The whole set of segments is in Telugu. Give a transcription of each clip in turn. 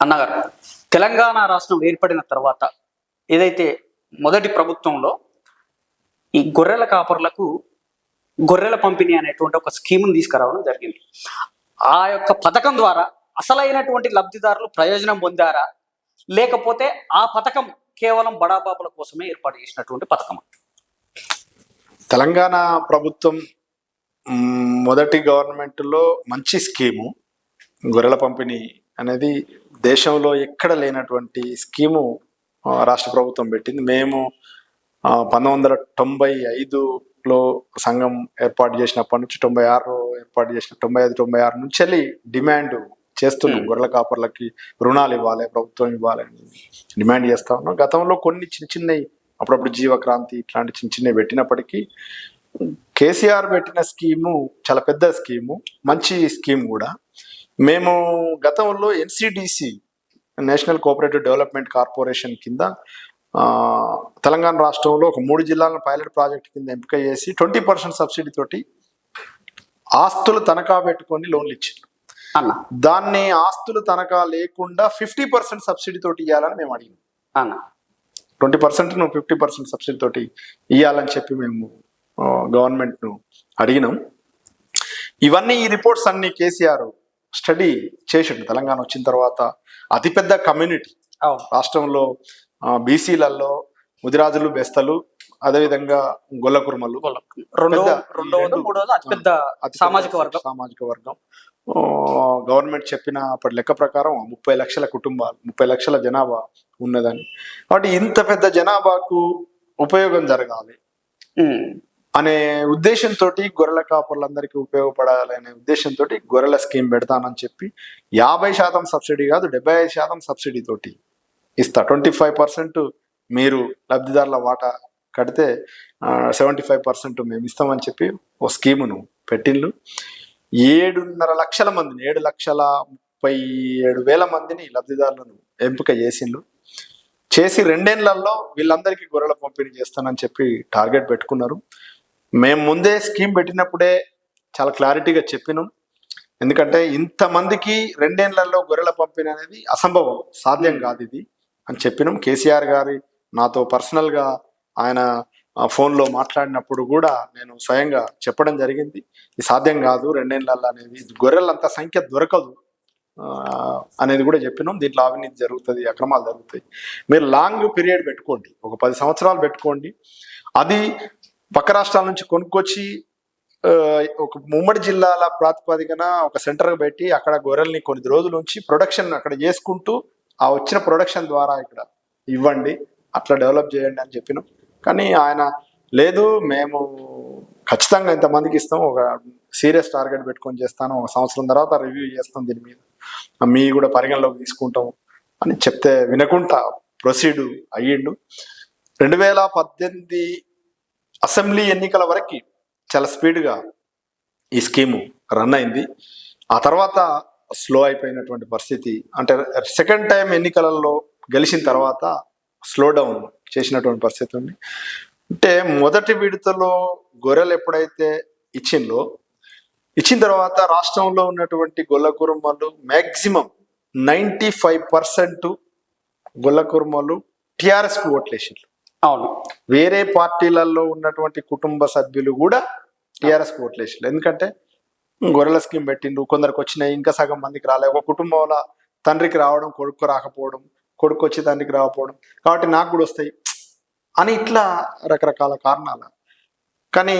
అన్నగారు తెలంగాణ రాష్ట్రం ఏర్పడిన తర్వాత ఏదైతే మొదటి ప్రభుత్వంలో ఈ గొర్రెల కాపర్లకు గొర్రెల పంపిణీ అనేటువంటి ఒక స్కీమ్ని తీసుకురావడం జరిగింది. ఆ యొక్క పథకం ద్వారా అసలైనటువంటి లబ్ధిదారులు ప్రయోజనం పొందారా? లేకపోతే ఆ పథకం కేవలం బడాబాబుల కోసమే ఏర్పాటు చేసినటువంటి పథకం. తెలంగాణ ప్రభుత్వం మొదటి గవర్నమెంట్లో మంచి స్కీము గొర్రెల పంపిణీ అనేది దేశంలో ఎక్కడ లేనటువంటి స్కీము రాష్ట్ర ప్రభుత్వం పెట్టింది. మేము పంతొమ్మిది వందల తొంభై ఐదులో సంఘం ఏర్పాటు చేసినప్పటి నుంచి తొంభై ఆరు ఏర్పాటు చేసిన తొంభై ఐదు తొంభై ఆరు నుంచి వెళ్ళి డిమాండ్ చేస్తున్నాం. గొర్రెల కాపర్లకి రుణాలు ఇవ్వాలి ప్రభుత్వం ఇవ్వాలి అని డిమాండ్ చేస్తా ఉన్నాం. గతంలో కొన్ని చిన్న చిన్నవి అప్పుడప్పుడు జీవక్రాంతి ఇట్లాంటి చిన్న చిన్నవి పెట్టినప్పటికీ కేసీఆర్ పెట్టిన స్కీము చాలా పెద్ద స్కీము మంచి స్కీమ్ కూడా. మేము గతంలో NCDC national cooperative development corporation కింద తెలంగాణ రాష్ట్రంలో ఒక మూడు జిల్లాలను పైలట్ ప్రాజెక్ట్ కింద ఎంపిక చేసి ట్వంటీ పర్సెంట్ సబ్సిడీ తోటి ఆస్తులు తనఖా పెట్టుకొని లోన్లు ఇచ్చారు అన్న. దాన్ని ఆస్తులు తనఖా లేకుండా ఫిఫ్టీ పర్సెంట్ సబ్సిడీ తోటి ఇవ్వాలని మేము అడిగాం అన్న. ట్వంటీ పర్సెంట్ నువ్వు ఫిఫ్టీ పర్సెంట్ సబ్సిడీ తోటి ఇవ్వాలని చెప్పి మేము గవర్నమెంట్ను అడిగినాం. ఇవన్నీ ఈ రిపోర్ట్స్ అన్ని కేసీఆర్ స్టడీ చేసిండు. తెలంగాణ వచ్చిన తర్వాత అతిపెద్ద కమ్యూనిటీ. రాష్ట్రంలో బీసీలలో ముదిరాజులు బెస్తలు అదేవిధంగా గొల్ల కుర్మలు సామాజిక వర్గం. సామాజిక వర్గం. గవర్నమెంట్ చెప్పిన అప్పటి లెక్క ప్రకారం ముప్పై లక్షల కుటుంబాలు ముప్పై లక్షల జనాభా ఉన్నదని. కాబట్టి ఇంత పెద్ద జనాభాకు ఉపయోగం జరగాలి. అనే ఉద్దేశంతో గొర్రెల కాపుర్లందరికీ ఉపయోగపడాలనే ఉద్దేశంతో గొర్రెల స్కీమ్ పెడతానని చెప్పి యాభై శాతం సబ్సిడీ కాదు డెబ్బై ఐదు శాతం సబ్సిడీ తోటి ఇస్తా. ట్వంటీ ఫైవ్ పర్సెంట్ మీరు లబ్ధిదారుల వాటా కడితే సెవెంటీ ఫైవ్ పర్సెంట్ మేము ఇస్తామని చెప్పి ఓ స్కీమును పెట్టిండ్రు ఏడున్నర లక్షల మందిని ఏడు లక్షల ముప్పై ఏడు వేల మందిని లబ్ధిదారులను ఎంపిక చేసిండ్రు చేసి రెండేళ్ళలో వీళ్ళందరికీ గొర్రెల పంపిణీ చేస్తానని చెప్పి టార్గెట్ పెట్టుకున్నారు. మేము ముందే స్కీమ్ పెట్టినప్పుడే చాలా క్లారిటీగా చెప్పినాం. ఎందుకంటే ఇంతమందికి రెండేళ్ళలో గొర్రెల పంపిణీ అనేది అసంభవం సాధ్యం కాదు ఇది అని చెప్పినాం. కేసీఆర్ గారి నాతో పర్సనల్గా ఆయన ఫోన్లో మాట్లాడినప్పుడు కూడా నేను స్వయంగా చెప్పడం జరిగింది. ఇది సాధ్యం కాదు రెండేళ్ళలో అనేది గొర్రెలంత సంఖ్య దొరకదు అనేది కూడా చెప్పినాం. దీంట్లో అవినీతి జరుగుతుంది అక్రమాలు జరుగుతాయి. మీరు లాంగ్ పీరియడ్ పెట్టుకోండి ఒక పది సంవత్సరాలు పెట్టుకోండి. అది పక్క రాష్ట్రాల నుంచి కొనుక్కొచ్చి ఒక ఉమ్మడి జిల్లాల ప్రాతిపదికన ఒక సెంటర్ పెట్టి అక్కడ గొర్రెల్ని కొన్ని రోజుల నుంచి ప్రొడక్షన్ అక్కడ చేసుకుంటూ ఆ వచ్చిన ప్రొడక్షన్ ద్వారా ఇక్కడ ఇవ్వండి అట్లా డెవలప్ చేయండి అని చెప్పినాం. కానీ ఆయన లేదు మేము ఖచ్చితంగా ఇంతమందికి ఇస్తాం ఒక సీరియస్ టార్గెట్ పెట్టుకొని చేస్తాను ఒక సంవత్సరం తర్వాత రివ్యూ చేస్తాం దీని మీద. మీ కూడా పరిగణలోకి తీసుకుంటాం అని చెప్తే వినకుండా ప్రొసీడ్ అయ్యిండు. రెండు వేల పద్దెనిమిది అసెంబ్లీ ఎన్నికల వరకు చాలా స్పీడ్గా ఈ స్కీము రన్ అయింది. ఆ తర్వాత స్లో అయిపోయినటువంటి పరిస్థితి అంటే సెకండ్ టైం ఎన్నికలలో గెలిచిన తర్వాత స్లో డౌన్ చేసినటువంటి పరిస్థితి ఉంది. అంటే మొదటి విడతలో గొర్రెలు ఎప్పుడైతే ఇచ్చిందో ఇచ్చిన తర్వాత రాష్ట్రంలో ఉన్నటువంటి గొల్ల కుటుంబాలు maximum ninety five percent Golla కుటుంబాలు టిఆర్ఎస్కి ఓట్లేసిండ్రు. అవును. వేరే పార్టీలలో ఉన్నటువంటి కుటుంబ సభ్యులు కూడా టిఆర్ఎస్ ఓట్లేసారు ఎందుకంటే గొర్రెల స్కీమ్ పెట్టిండు కొందరికి వచ్చినాయి ఇంకా సగం మందికి రాలే ఒక కుటుంబంలో తండ్రికి రావడం కొడుకు రాకపోవడం కొడుకు వచ్చి తండ్రికి రాకపోవడం. కాబట్టి నాకు కూడా వస్తాయి. అని ఇట్లా రకరకాల కారణాలు. కానీ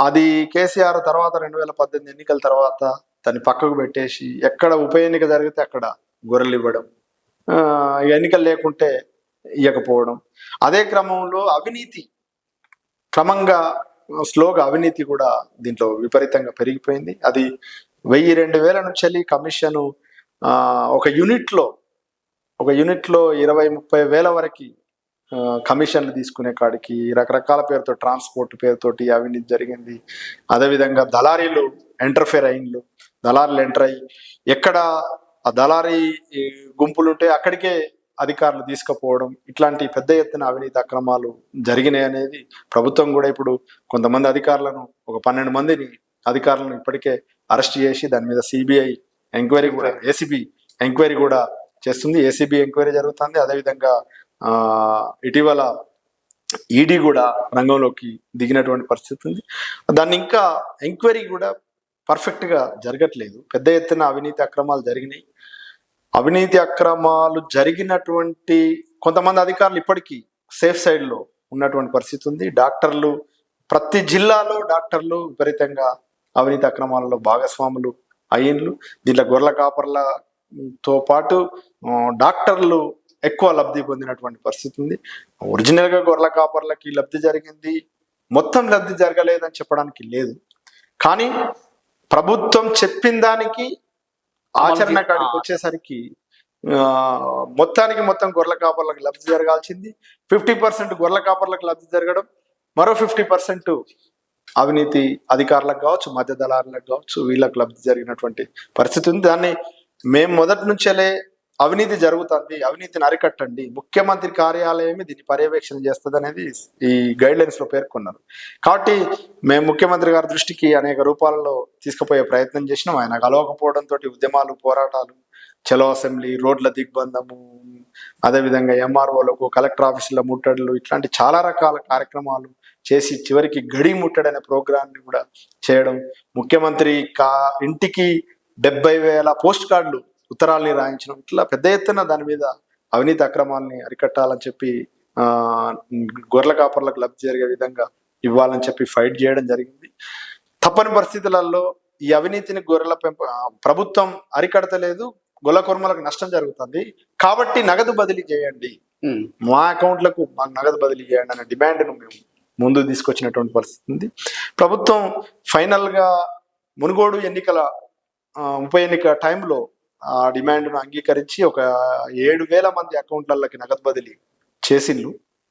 అది కేసీఆర్ తర్వాత రెండు వేల పద్దెనిమిది ఎన్నికల తర్వాత దాన్ని పక్కకు పెట్టేసి ఎక్కడ ఉప ఎన్నిక జరిగితే అక్కడ గొర్రెలు ఇవ్వడం. ఎన్నికలు లేకుంటే ఇవ్వకపోవడం అదే క్రమంలో అవినీతి క్రమంగా స్లోగా అవినీతి కూడా దీంట్లో విపరీతంగా పెరిగిపోయింది. అది వెయ్యి రెండు వేల నుంచి కమిషన్ ఒక యూనిట్లో ఒక యూనిట్లో ఇరవై ముప్పై వేల వరకు కమిషన్లు తీసుకునే కాడికి రకరకాల పేరుతో ట్రాన్స్పోర్ట్ పేరుతోటి అవినీతి జరిగింది. అదేవిధంగా దళారీలు ఎంటర్ఫేర్ అయిన్లు దళారీలు ఎంటర్ అయ్యి ఎక్కడ ఆ దళారీ గుంపులుంటే గుంపులు ఉంటే అక్కడికే అధికారులు తీసుకుపోవడం ఇట్లాంటి పెద్ద ఎత్తున అవినీతి అక్రమాలు జరిగినాయి అనేది ప్రభుత్వం కూడా ఇప్పుడు కొంతమంది అధికారులను ఒక పన్నెండు మందిని అధికారులను ఇప్పటికే అరెస్ట్ చేసి దాని మీద సిబిఐ ఎంక్వైరీ కూడా ఏసీబీ ఎంక్వైరీ కూడా చేస్తుంది. ఏసీబీ ఎంక్వైరీ జరుగుతుంది. అదేవిధంగా ఇటీవల ఈడీ కూడా రంగంలోకి దిగినటువంటి పరిస్థితి ఉంది. దాన్ని ఇంకా ఎంక్వైరీ కూడా పర్ఫెక్ట్గా జరగట్లేదు. పెద్ద ఎత్తున అవినీతి అక్రమాలు జరిగినాయి. అవినీతి అక్రమాలు జరిగినటువంటి కొంతమంది అధికారులు ఇప్పటికీ సేఫ్ సైడ్లో ఉన్నటువంటి పరిస్థితి ఉంది. డాక్టర్లు ప్రతి జిల్లాలో డాక్టర్లు విపరీతంగా అవినీతి అక్రమాలలో భాగస్వాములు అయ్యిండ్లు. దీంట్లో గొర్రెల కాపర్లతో పాటు డాక్టర్లు ఎక్కువ లబ్ధి పొందినటువంటి పరిస్థితి ఉంది. ఒరిజినల్గా గొర్రెల కాపర్లకి లబ్ధి జరిగింది. మొత్తం లబ్ధి జరగలేదని చెప్పడానికి లేదు. కానీ ప్రభుత్వం చెప్పిన దానికి ఆచరణ కాడికి వచ్చేసరికి మొత్తానికి మొత్తం గొర్రెల కాపర్లకు లబ్ధి జరగాల్సింది. ఫిఫ్టీ పర్సెంట్ గొర్రెల కాపర్లకు లబ్ధి జరగడం మరో ఫిఫ్టీ పర్సెంట్ అవినీతి అధికారులకు కావచ్చు మధ్య దళారులకు కావచ్చు వీళ్ళకి లబ్ధి జరిగినటువంటి పరిస్థితి ఉంది. దాన్ని మేము మొదటి నుంచేలే అవినీతి జరుగుతుంది అవినీతిని అరికట్టండి. ముఖ్యమంత్రి కార్యాలయమే దీన్ని పర్యవేక్షణ చేస్తుంది అనేది ఈ గైడ్ లైన్స్లో పేర్కొన్నారు. కాబట్టి మేము ముఖ్యమంత్రి గారి దృష్టికి అనేక రూపాలలో తీసుకుపోయే ప్రయత్నం చేసినాం. ఆయన కలవకపోవడంతో ఉద్యమాలు పోరాటాలు చలో అసెంబ్లీ రోడ్ల దిగ్బంధము అదేవిధంగా ఎంఆర్ఓలకు కలెక్టర్ ఆఫీసుల ముట్టడులు ఇట్లాంటి చాలా రకాల కార్యక్రమాలు చేసి చివరికి గడి ముట్టడి అనే కూడా చేయడం ముఖ్యమంత్రి కా ఇంటికి డెబ్బై వేల పోస్ట్ కార్డులు ఉత్తరాల్ని రాయించడం ఇట్లా పెద్ద ఎత్తున దాని మీద అవినీతి అక్రమాల్ని అరికట్టాలని చెప్పి గొర్రెల కాపర్లకు లబ్ధి జరిగే విధంగా ఇవ్వాలని చెప్పి ఫైట్ చేయడం జరిగింది. తప్పని పరిస్థితులలో ఈ అవినీతిని గొర్రెల పెంప ప్రభుత్వం అరికడతలేదు గొల్ల కుర్మలకు నష్టం జరుగుతుంది. కాబట్టి నగదు బదిలీ చేయండి. మా అకౌంట్లకు మాకు నగదు బదిలీ చేయండి అనే డిమాండ్ను మేము ముందు తీసుకొచ్చినటువంటి పరిస్థితి ఉంది. ప్రభుత్వం ఫైనల్గా మునుగోడు ఎన్నికల ఉప ఎన్నిక టైంలో ఆ డిమాండ్ను అంగీకరించి ఒక ఏడు వేల మంది అకౌంట్లకి నగదు బదిలీ చేసిండ్రు